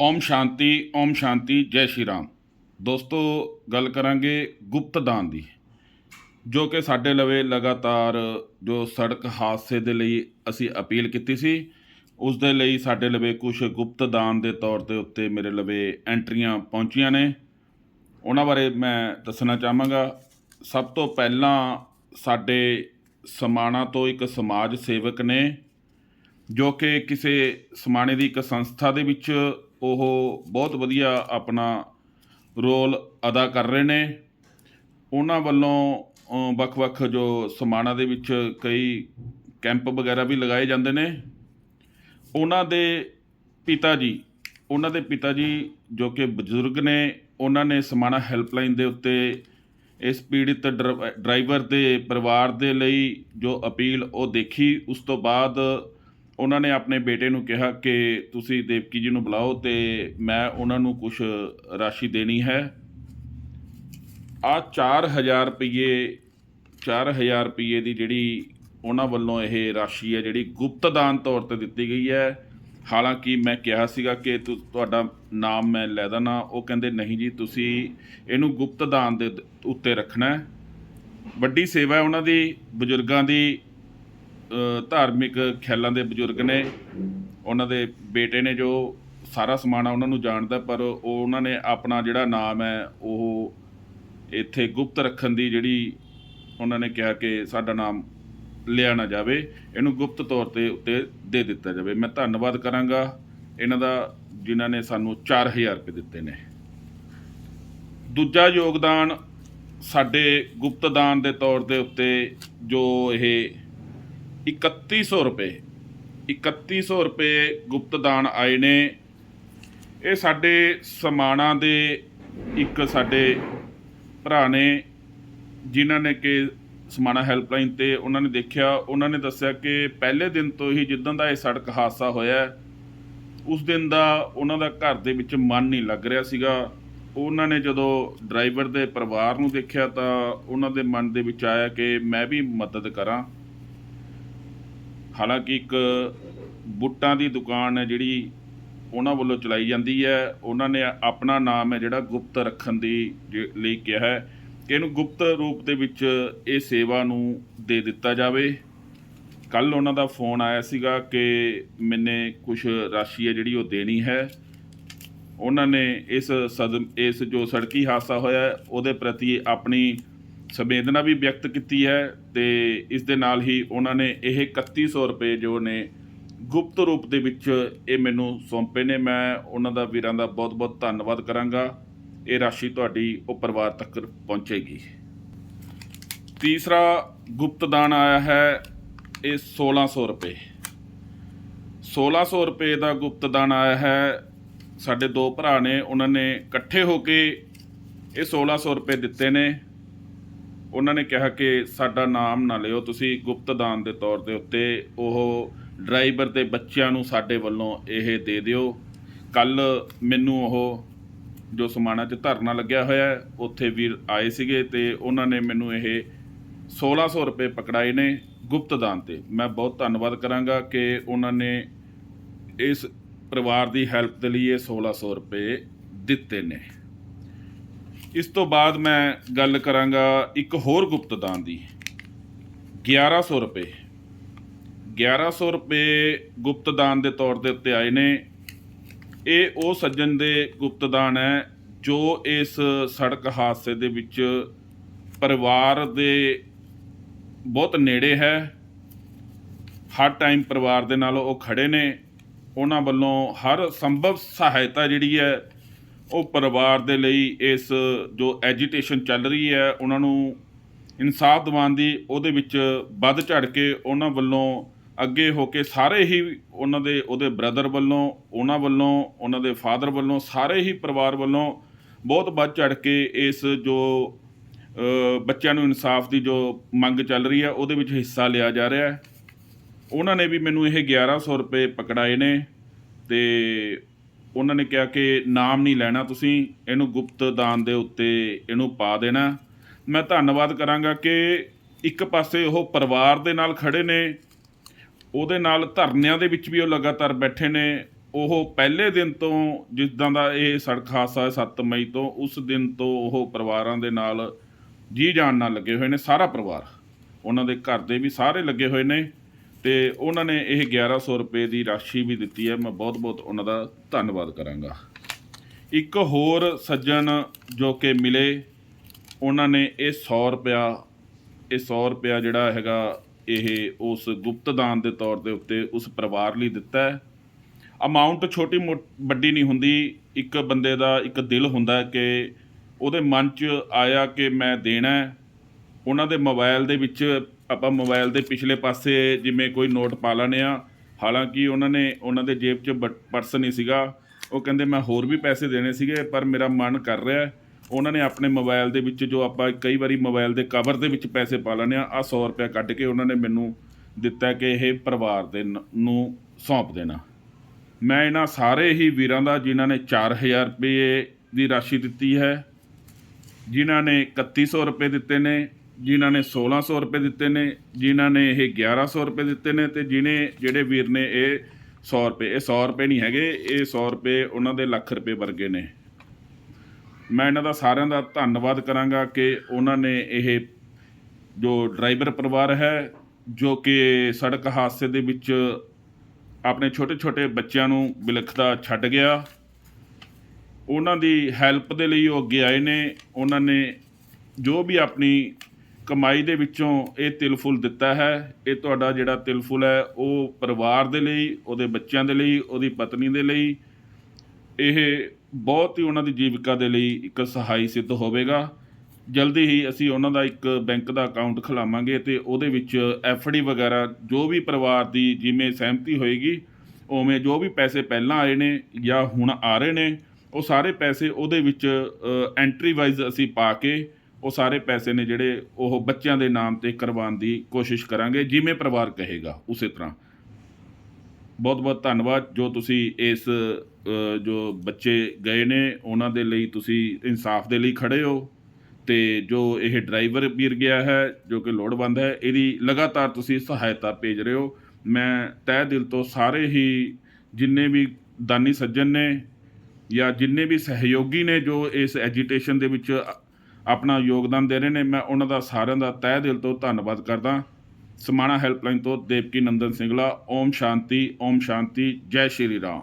ਓਮ ਸ਼ਾਂਤੀ ਓਮ ਸ਼ਾਂਤੀ, ਜੈ ਸ਼੍ਰੀ ਰਾਮ। ਦੋਸਤੋ, ਗੱਲ ਕਰਾਂਗੇ ਗੁਪਤ ਦਾਨ ਦੀ, ਜੋ ਕਿ ਸਾਡੇ ਲਵੇ ਲਗਾਤਾਰ ਜੋ ਸੜਕ ਹਾਦਸੇ ਦੇ ਲਈ ਅਸੀਂ ਅਪੀਲ ਕੀਤੀ ਸੀ, ਉਸ ਦੇ ਲਈ ਸਾਡੇ ਲਵੇ ਕੁਝ ਗੁਪਤ ਦਾਨ ਦੇ ਤੌਰ ਦੇ ਉੱਤੇ ਮੇਰੇ ਲਵੇ ਐਂਟਰੀਆਂ ਪਹੁੰਚੀਆਂ ਨੇ। ਉਹਨਾਂ ਬਾਰੇ ਮੈਂ ਦੱਸਣਾ ਚਾਹਾਂਗਾ। ਸਭ ਤੋਂ ਪਹਿਲਾਂ ਸਾਡੇ ਸਮਾਣਾ ਤੋਂ ਇੱਕ ਸਮਾਜ ਸੇਵਕ ਨੇ, ਜੋ ਕਿ ਕਿਸੇ ਸਮਾਣੇ ਦੀ ਇੱਕ ਸੰਸਥਾ ਦੇ ਵਿੱਚ ਉਹ ਬਹੁਤ ਵਧੀਆ ਆਪਣਾ ਰੋਲ ਅਦਾ ਕਰ ਰਹੇ ਨੇ। ਉਹਨਾਂ ਵੱਲੋਂ ਵੱਖ-ਵੱਖ ਜੋ ਸਮਾਣਾ ਦੇ ਵਿੱਚ ਕਈ ਕੈਂਪ ਵਗੈਰਾ ਵੀ ਲਗਾਏ ਜਾਂਦੇ ਨੇ। ਉਹਨਾਂ ਦੇ ਪਿਤਾ ਜੀ, ਉਹਨਾਂ ਦੇ ਪਿਤਾ ਜੀ ਜੋ ਕਿ ਬਜ਼ੁਰਗ ਨੇ, ਉਹਨਾਂ ਨੇ ਸਮਾਣਾ ਹੈਲਪਲਾਈਨ ਦੇ ਉੱਤੇ ਇਸ ਪੀੜਿਤ ਡਰ- ਡਰਾਈਵਰ ਦੇ ਪਰਿਵਾਰ ਦੇ ਲਈ ਜੋ ਅਪੀਲ ਉਹ ਦੇਖੀ, ਉਸ ਤੋਂ ਬਾਅਦ ਉਹਨਾਂ ਨੇ ਆਪਣੇ ਬੇਟੇ ਨੂੰ ਕਿਹਾ ਕਿ ਤੁਸੀਂ ਦੇਵਕੀ ਜੀ ਨੂੰ ਬੁਲਾਓ ਤੇ ਮੈਂ ਉਹਨਾਂ ਨੂੰ ਕੁਝ ਰਾਸ਼ੀ ਦੇਣੀ ਹੈ। ਆ 4000 ਰੁਪਏ 4000 ਰੁਪਏ ਦੀ ਜਿਹੜੀ ਉਹਨਾਂ ਵੱਲੋਂ ਇਹ ਰਾਸ਼ੀ ਹੈ, ਜਿਹੜੀ ਗੁਪਤ ਦਾਨ ਤੌਰ ਤੇ ਦਿੱਤੀ ਗਈ ਹੈ। ਹਾਲਾਂਕਿ ਮੈਂ ਕਿਹਾ ਸੀਗਾ ਕਿ ਤੁ- ਤੁਹਾਡਾ ਨਾਮ ਮੈਂ ਲੈ ਦੇਣਾ ਉਹ ਕਹਿੰਦੇ ਨਹੀਂ ਜੀ, ਤੁਸੀਂ ਇਹਨੂੰ ਗੁਪਤ ਦਾਨ ਦੇ ਉੱਤੇ ਰੱਖਣਾ ਹੈ। ਵੱਡੀ ਸੇਵਾ ਉਹਨਾਂ ਦੀ, ਬਜ਼ੁਰਗਾਂ ਦੀ ਧਾਰਮਿਕ ਖਿਆਲਾਂ ਦੇ ਬਜ਼ੁਰਗ ਨੇ, ਉਹਨਾਂ ਦੇ ਬੇਟੇ ਨੇ ਜੋ ਸਾਰਾ ਸਮਾਨ ਆ ਉਹਨਾਂ ਨੂੰ ਜਾਣਦਾ, ਪਰ ਉਹ ਉਹਨਾਂ ਨੇ ਆਪਣਾ ਜਿਹੜਾ ਨਾਮ ਹੈ, ਉਹ ਇੱਥੇ ਗੁਪਤ ਰੱਖਣ ਦੀ ਜਿਹੜੀ ਉਹਨਾਂ ਨੇ ਕਿਹਾ ਕਿ ਸਾਡਾ ਨਾਮ ਲਿਆ ਨਾ ਜਾਵੇ, ਇਹਨੂੰ ਗੁਪਤ ਤੌਰ ਤੇ ਉੱਤੇ ਦੇ ਦਿੱਤਾ ਜਾਵੇ। ਮੈਂ ਧੰਨਵਾਦ ਕਰਾਂਗਾ ਇਹਨਾਂ ਦਾ, ਜਿਨ੍ਹਾਂ ਨੇ ਸਾਨੂੰ 4000 ਰੁਪਏ ਦਿੱਤੇ ਨੇ। ਦੂਜਾ ਯੋਗਦਾਨ ਸਾਡੇ ਗੁਪਤ ਦਾਨ ਦੇ ਤੌਰ ਦੇ ਉੱਤੇ ਜੋ ਇਹ 3100 ਰੁਪਏ। 3100 ਰੁਪਏ ਗੁਪਤ ਦਾਨ ਆਏ ਨੇ। ਇਹ ਸਾਡੇ ਸਮਾਣਾ ਦੇ ਇੱਕ ਸਾਡੇ ਭਰਾ ਨੇ, ਜਿਨ੍ਹਾਂ ਨੇ ਕਿ ਸਮਾਣਾ ਹੈਲਪਲਾਈਨ ਤੇ ਉਹਨਾਂ ਨੇ ਦੇਖਿਆ। ਉਹਨਾਂ ਨੇ ਦੱਸਿਆ ਕਿ ਪਹਿਲੇ ਦਿਨ ਤੋਂ ਹੀ ਜਿੱਦਾਂ ਦਾ ਇਹ ਸੜਕ ਹਾਦਸਾ ਹੋਇਆ, ਉਸ ਦਿਨ ਦਾ ਉਹਨਾਂ ਦਾ ਘਰ ਦੇ ਵਿੱਚ ਮਨ ਨਹੀਂ ਲੱਗ ਰਿਹਾ ਸੀਗਾ। ਉਹਨਾਂ ਨੇ ਜਦੋਂ ਡਰਾਈਵਰ ਦੇ ਪਰਿਵਾਰ ਨੂੰ ਦੇਖਿਆ ਤਾਂ ਉਹਨਾਂ ਦੇ ਮਨ ਦੇ ਵਿੱਚ ਆਇਆ ਕਿ ਮੈਂ ਵੀ ਮਦਦ ਕਰਾਂ। ਹਾਲਾਂਕਿ ਇੱਕ ਬੁੱਟਾਂ ਦੀ ਦੁਕਾਨ ਹੈ ਜਿਹੜੀ ਉਹਨਾਂ ਵੱਲੋਂ ਚਲਾਈ ਜਾਂਦੀ ਹੈ। ਉਹਨਾਂ ਨੇ ਆਪਣਾ ਨਾਮ ਹੈ ਜਿਹੜਾ ਗੁਪਤ ਰੱਖਣ ਦੀ ਜੇ- ਲਈ ਕਿਹਾ ਹੈ ਕਿ ਇਹਨੂੰ ਗੁਪਤ ਰੂਪ ਦੇ ਵਿੱਚ ਇਹ ਸੇਵਾ ਨੂੰ ਦੇ ਦਿੱਤਾ ਜਾਵੇ। ਕੱਲ ਉਹਨਾਂ ਦਾ ਫੋਨ ਆਇਆ ਸੀਗਾ ਕਿ ਮੈਨੇ ਕੁਝ ਰਾਸ਼ੀ ਹੈ ਜਿਹੜੀ ਉਹ ਦੇਣੀ ਹੈ। ਉਹਨਾਂ ਨੇ ਇਸ ਸਦਮ ਇਸ ਜੋ ਸੜਕੀ ਹਾਦਸਾ ਹੋਇਆ ਉਹਦੇ ਪ੍ਰਤੀ ਆਪਣੀ ਸੰਵੇਦਨਾ ਵੀ ਵਿਅਕਤ ਕੀਤੀ ਹੈ ਤੇ ਇਸ ਦੇ ਨਾਲ ਹੀ ਉਹਨਾਂ ਨੇ ਇਹ 3100 ਰੁਪਏ ਜੋ ਨੇ ਗੁਪਤ ਰੂਪ ਦੇ ਵਿੱਚ ਇਹ ਮੈਨੂੰ ਸੌਂਪੇ ਨੇ। ਮੈਂ ਉਹਨਾਂ ਦਾ ਵੀਰਾਂ ਦਾ ਬਹੁਤ-ਬਹੁਤ ਧੰਨਵਾਦ ਕਰਾਂਗਾ। ਇਹ ਰਾਸ਼ੀ ਤੁਹਾਡੀ ਉਹ ਪਰਿਵਾਰ ਤੱਕ ਪਹੁੰਚੇਗੀ। ਤੀਸਰਾ ਗੁਪਤ ਦਾਨ ਆਇਆ ਹੈ ਇਹ 1600 ਰੁਪਏ। 1600 ਰੁਪਏ ਦਾ ਗੁਪਤ ਦਾਨ ਆਇਆ ਹੈ। ਸਾਡੇ ਦੋ ਭਰਾ ਨੇ, ਉਹਨਾਂ ਨੇ ਇਕੱਠੇ ਹੋ ਕੇ ਇਹ 1600 ਰੁਪਏ ਦਿੱਤੇ ਨੇ। ਉਹਨਾਂ ਨੇ ਕਿਹਾ ਕਿ ਸਾਡਾ ਨਾਮ ਨਾ ਲਿਓ। ਤੁਸੀਂ ਗੁਪਤ ਦਾਨ ਦੇ ਤੌਰ ਦੇ ਉੱਤੇ ਉਹ ਡਰਾਈਵਰ ਦੇ ਬੱਚਿਆਂ ਨੂੰ ਸਾਡੇ ਵੱਲੋਂ ਇਹ ਦੇ ਦਿਓ। ਕੱਲ ਮੈਨੂੰ ਉਹ ਜੋ ਸਮਾਣਾ 'ਚ ਧਰਨਾ ਲੱਗਿਆ ਹੋਇਆ ਉੱਥੇ ਵੀਰ ਆਏ ਸੀਗੇ ਤੇ ਉਹਨਾਂ ਨੇ ਮੈਨੂੰ ਇਹ 1600 ਰੁਪਏ ਪਕੜਾਏ ਨੇ ਗੁਪਤ ਦਾਨ ਤੇ। ਮੈਂ ਬਹੁਤ ਧੰਨਵਾਦ ਕਰਾਂਗਾ ਕਿ ਉਹਨਾਂ ਨੇ ਇਸ ਪਰਿਵਾਰ ਦੀ ਹੈਲਪ ਦੇ ਲਈ ਇਹ 1600 ਰੁਪਏ ਦਿੱਤੇ ਨੇ। ਇਸ ਤੋਂ ਬਾਅਦ ਮੈਂ ਗੱਲ ਕਰਾਂਗਾ ਇੱਕ ਹੋਰ ਗੁਪਤ ਦਾਨ ਦੀ 1100 ਰੁਪਏ। 1100 ਰੁਪਏ ਗੁਪਤ ਦਾਨ ਦੇ ਤੌਰ ਦੇ ਉੱਤੇ ਆਏ ਨੇ। ਇਹ ਉਹ ਸੱਜਣ ਦੇ ਗੁਪਤਦਾਨ ਹੈ ਜੋ ਇਸ ਸੜਕ ਹਾਦਸੇ ਦੇ ਵਿੱਚ ਪਰਿਵਾਰ ਦੇ ਬਹੁਤ ਨੇੜੇ ਹੈ। ਹਰ ਟਾਈਮ ਪਰਿਵਾਰ ਦੇ ਨਾਲ ਉਹ ਖੜੇ ਨੇ। ਉਹਨਾਂ ਵੱਲੋਂ ਹਰ ਸੰਭਵ ਸਹਾਇਤਾ ਜਿਹੜੀ ਹੈ ਉਹ ਪਰਿਵਾਰ ਦੇ ਲਈ ਇਸ ਜੋ ਐਜੀਟੇਸ਼ਨ ਚੱਲ ਰਹੀ ਹੈ, ਉਹਨਾਂ ਨੂੰ ਇਨਸਾਫ ਦਿਵਾਉਣ ਦੀ, ਉਹਦੇ ਵਿੱਚ ਵੱਧ ਝੜ ਕੇ ਉਹਨਾਂ ਵੱਲੋਂ ਅੱਗੇ ਹੋ ਕੇ ਸਾਰੇ ਹੀ ਉਹਨਾਂ ਦੇ, ਉਹਦੇ ਬ੍ਰਦਰ ਵੱਲੋਂ, ਉਹਨਾਂ ਵੱਲੋਂ, ਉਹਨਾਂ ਦੇ ਫਾਦਰ ਵੱਲੋਂ, ਸਾਰੇ ਹੀ ਪਰਿਵਾਰ ਵੱਲੋਂ ਬਹੁਤ ਵੱਧ ਝੜ ਕੇ ਇਸ ਜੋ ਬੱਚਿਆਂ ਨੂੰ ਇਨਸਾਫ ਦੀ ਜੋ ਮੰਗ ਚੱਲ ਰਹੀ ਹੈ, ਉਹਦੇ ਵਿੱਚ ਹਿੱਸਾ ਲਿਆ ਜਾ ਰਿਹਾ ਹੈ। ਉਹਨਾਂ ਨੇ ਵੀ ਮੈਨੂੰ ਇਹ 1100 ਰੁਪਏ ਪਕੜਾਏ ਨੇ ਤੇ ਉਹਨਾਂ ਨੇ ਕਿਹਾ ਕਿ ਨਾਮ ਨਹੀਂ ਲੈਣਾ, ਤੁਸੀਂ ਇਹਨੂੰ ਗੁਪਤ ਦਾਨ ਦੇ ਉੱਤੇ ਇਹਨੂੰ ਪਾ ਦੇਣਾ। ਮੈਂ ਧੰਨਵਾਦ ਕਰਾਂਗਾ ਕਿ ਇੱਕ ਪਾਸੇ ਉਹ ਪਰਿਵਾਰ ਦੇ ਨਾਲ ਖੜੇ ਨੇ, ਉਹਦੇ ਨਾਲ ਧਰਨਿਆਂ ਦੇ ਵਿੱਚ ਵੀ ਉਹ ਲਗਾਤਾਰ ਬੈਠੇ ਨੇ। ਉਹ ਪਹਿਲੇ ਦਿਨ ਤੋਂ ਜਿੱਦਾਂ ਦਾ ਇਹ ਸੜਕ ਹਾਦਸਾ ਹੋਇਆ 7 ਮਈ ਤੋਂ, ਉਸ ਦਿਨ ਤੋਂ ਉਹ ਪਰਿਵਾਰਾਂ ਦੇ ਨਾਲ ਜੀ ਜਾਨ ਨਾਲ ਲੱਗੇ ਹੋਏ ਨੇ, ਸਾਰਾ ਪਰਿਵਾਰ। ਉਹਨਾਂ ਦੇ ਘਰ ਦੇ ਵੀ ਸਾਰੇ ਲੱਗੇ ਹੋਏ ਨੇ। ਤੇ ਉਹਨਾਂ ਨੇ ਇਹ 1100 ਰੁਪਏ ਦੀ ਰਾਸ਼ੀ ਵੀ ਦਿੱਤੀ ਹੈ। ਮੈਂ ਬਹੁਤ-ਬਹੁਤ ਉਹਨਾਂ ਦਾ ਧੰਨਵਾਦ ਕਰਾਂਗਾ। ਇੱਕ ਹੋਰ ਸੱਜਣ ਜੋ ਕਿ ਮਿਲੇ, ਉਹਨਾਂ ਨੇ ਇਹ 100 ਰੁਪਿਆ ਇਹ 100 ਰੁਪਿਆ ਜਿਹੜਾ ਹੈਗਾ, ਇਹ ਉਸ ਗੁਪਤ ਦਾਨ ਦੇ ਤੌਰ ਦੇ ਉੱਤੇ ਉਸ ਪਰਿਵਾਰ ਲਈ ਦਿੱਤਾ ਹੈ। ਅਮਾਉਂਟ ਛੋਟੀ ਮੋ- ਵੱਡੀ ਨਹੀਂ ਹੁੰਦੀ। ਇੱਕ ਬੰਦੇ ਦਾ ਇੱਕ ਦਿਲ ਹੁੰਦਾ ਕਿ ਉਹਦੇ ਮਨ 'ਚ ਆਇਆ ਕਿ ਮੈਂ ਦੇਣਾ ਉਹਨਾਂ ਦੇ ਮੋਬਾਈਲ ਦੇ ਵਿੱਚ ਆਪਾਂ ਮੋਬਾਈਲ ਦੇ ਪਿਛਲੇ ਪਾਸੇ ਜਿਵੇਂ ਕੋਈ ਨੋਟ ਪਾ ਲੈਂਦੇ ਆ ਹਾਲਾਂਕਿ ਉਹਨਾਂ ਨੇ, ਉਹਨਾਂ ਦੇ ਜੇਬ 'ਚ ਪਰਸ ਨਹੀਂ ਸੀਗਾ। ਉਹ ਕਹਿੰਦੇ ਮੈਂ ਹੋਰ ਵੀ ਪੈਸੇ ਦੇਣੇ ਸੀਗੇ, ਪਰ ਮੇਰਾ ਮਨ ਕਰ ਰਿਹਾ ਉਹਨਾਂ ਨੇ ਆਪਣੇ ਮੋਬਾਈਲ ਦੇ ਵਿੱਚ ਜੋ ਆਪਾਂ ਕਈ ਵਾਰੀ ਮੋਬਾਈਲ ਦੇ ਕਵਰ ਦੇ ਵਿੱਚ ਪੈਸੇ ਪਾ ਲੈਂਦੇ ਆ ਆ 100 ਰੁਪਏ ਕੱਢ ਕੇ ਉਹਨਾਂ ਨੇ ਮੈਨੂੰ ਦਿੱਤਾ ਕਿ ਇਹ ਪਰਿਵਾਰ ਦੇ ਨ- ਨੂੰ ਸੌਂਪ ਦੇਣਾ। ਮੈਂ ਇਹਨਾਂ ਸਾਰੇ ਹੀ ਵੀਰਾਂ ਦਾ, ਜਿਨ੍ਹਾਂ ਨੇ 4000 ਰੁਪਏ ਦੀ ਰਾਸ਼ੀ ਦਿੱਤੀ ਹੈ, ਜਿਨ੍ਹਾਂ ਨੇ 3100 ਰੁਪਏ ਦਿੱਤੇ ਨੇ ਜਿਨ੍ਹਾਂ ਨੇ 1600 ਰੁਪਏ ਦਿੱਤੇ ਨੇ, ਜਿਨ੍ਹਾਂ ਨੇ ਇਹ 1100 ਰੁਪਏ ਦਿੱਤੇ ਨੇ ਤੇ ਜਿਨੇ, ਜਿਹੜੇ ਵੀਰ ਨੇ ਇਹ 100 ਰੁਪਏ, ਇਹ 100 ਰੁਪਏ ਨਹੀਂ ਹੈਗੇ, ਇਹ 100 ਰੁਪਏ ਉਹਨਾਂ ਦੇ ਲੱਖ ਰੁਪਏ ਵਰਗੇ ਨੇ। ਮੈਂ ਇਹਨਾਂ ਦਾ ਸਾਰਿਆਂ ਦਾ ਧੰਨਵਾਦ ਕਰਾਂਗਾ ਕਿ ਉਹਨਾਂ ਨੇ ਇਹ ਜੋ ਡਰਾਈਵਰ ਪਰਿਵਾਰ ਹੈ, ਜੋ ਕਿ ਸੜਕ ਹਾਦਸੇ ਦੇ ਵਿੱਚ ਆਪਣੇ ਛੋਟੇ-ਛੋਟੇ ਬੱਚਿਆਂ ਨੂੰ ਬਿਲਖਦਾ ਛੱਡ ਗਿਆ। ਉਹਨਾਂ ਦੀ ਹੈਲਪ ਦੇ ਲਈ ਉਹ ਅੱਗੇ ਆਏ ਨੇ। ਉਹਨਾਂ ਨੇ ਜੋ ਵੀ ਆਪਣੀ ਕਮਾਈ ਦੇ ਵਿੱਚੋਂ ਇਹ ਤਿਲ ਫੁੱਲ ਦਿੱਤਾ ਹੈ। ਇਹ ਤੁਹਾਡਾ ਜਿਹੜਾ ਤਿਲ ਫੁੱਲ ਹੈ, ਉਹ ਪਰਿਵਾਰ ਦੇ ਲਈ, ਉਹਦੇ ਬੱਚਿਆਂ ਦੇ ਲਈ, ਉਹਦੀ ਪਤਨੀ ਦੇ ਲਈ, ਇਹ ਬਹੁਤ ਹੀ ਉਹਨਾਂ ਦੀ ਜੀਵਿਕਾ ਦੇ ਲਈ ਇੱਕ ਸਹਾਈ ਸਿੱਧ ਹੋਵੇਗਾ। ਜਲਦੀ ਹੀ ਅਸੀਂ ਉਹਨਾਂ ਦਾ ਇੱਕ ਬੈਂਕ ਦਾ ਅਕਾਊਂਟ ਖੁਲਾਵਾਂਗੇ ਤੇ ਉਹਦੇ ਵਿੱਚ ਡੀ ਵਗੈਰਾ ਜੋ ਵੀ ਪਰਿਵਾਰ ਦੀ ਜਿਵੇਂ ਸਹਿਮਤੀ ਹੋਏਗੀ, ਉਵੇਂ ਜੋ ਵੀ ਪੈਸੇ ਪਹਿਲਾਂ ਆਏ ਨੇ ਜਾਂ ਹੁਣ ਆ ਰਹੇ ਨੇ, ਉਹ ਸਾਰੇ ਪੈਸੇ ਉਹਦੇ ਵਿੱਚ ਐਂਟਰੀ ਵਾਈਜ਼ ਅਸੀਂ ਪਾ ਕੇ ਉਹ ਸਾਰੇ ਪੈਸੇ ਨੇ ਜਿਹੜੇ ਉਹ ਬੱਚਿਆਂ ਦੇ ਨਾਮ ਤੇ ਕਰਵਾਉਣ ਦੀ ਕੋਸ਼ਿਸ਼ ਕਰਾਂਗੇ, ਜਿਵੇਂ ਪਰਿਵਾਰ ਕਹੇਗਾ, ਉਸੇ ਤਰ੍ਹਾਂ। ਬਹੁਤ ਬਹੁਤ ਧੰਨਵਾਦ, ਜੋ ਤੁਸੀਂ ਇਸ ਜੋ ਬੱਚੇ ਗਏ ਨੇ, ਉਹਨਾਂ ਦੇ ਲਈ ਤੁਸੀਂ ਇਨਸਾਫ ਦੇ ਲਈ ਖੜੇ ਹੋ ਤੇ ਜੋ ਇਹ ਡਰਾਈਵਰ ਵੀਰ ਗਿਆ ਹੈ, ਜੋ ਕਿ ਲੋੜਵੰਦ ਹੈ, ਇਹਦੀ ਲਗਾਤਾਰ ਤੁਸੀਂ ਸਹਾਇਤਾ ਭੇਜ ਰਹੇ ਹੋ। ਮੈਂ ਤਹਿ ਦਿਲ ਤੋਂ ਸਾਰੇ ਹੀ ਜਿੰਨੇ ਵੀ ਦਾਨੀ ਸੱਜਣ ਨੇ ਜਾਂ ਜਿੰਨੇ ਵੀ ਸਹਿਯੋਗੀ ਨੇ ਜੋ ਇਸ ਐਜੀਟੇਸ਼ਨ ਦੇ ਵਿੱਚ ਆਪਣਾ ਯੋਗਦਾਨ ਦੇ ਰਹੇ ਨੇ। ਮੈਂ ਉਹਨਾਂ ਦਾ ਸਾਰਿਆਂ ਦਾ ਤਹਿ ਦਿਲ ਤੋਂ ਧੰਨਵਾਦ ਕਰਦਾ। ਸਮਾਣਾ ਹੈਲਪਲਾਈਨ ਤੋਂ ਦੇਵਕੀ ਨੰਦਨ ਸਿੰਗਲਾ, ਓਮ ਸ਼ਾਂਤੀ ਓਮ ਸ਼ਾਂਤੀ, ਜੈ ਸ਼੍ਰੀ ਰਾਮ।